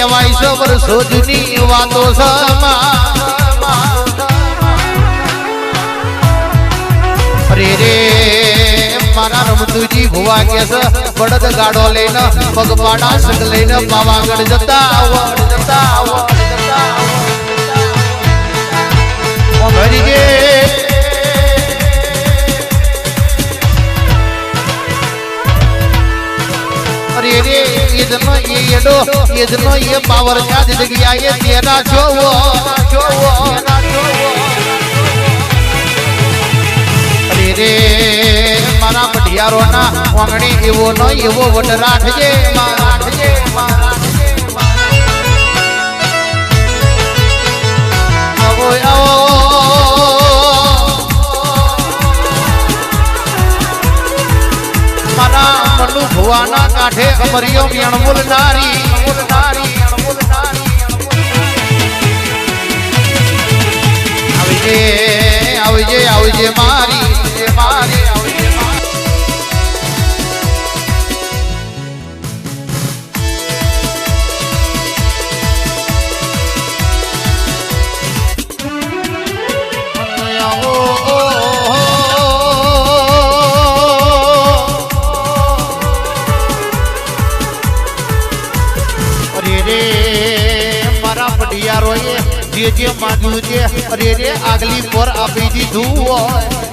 કહેવાય છે વર્ષો જૂની વાતો અરે રે, મારા રમતુજી ભુવા કે છે, બળદ ગાડો લઈને પગપાડા સંગ લઈને પાવાગઢ જતા જતા અરે રે ઈદનો એ એડો ઈદનો એ પાવર કા જગ્યાએ તેરા જોવો જોવો. અરે રે, મારા પઢિયારો ના વાંગણી એવો નો એવો વટ રાખજે રાખજે મનુ ભુવાના કાંઠે અમરિયો અણમુલ નારી આવજે આવજે આવજે મારી રે મારા પટિયારોએ જે જે માંગ્યું છે અરે રે આગલી પર આપી દીધું હોય.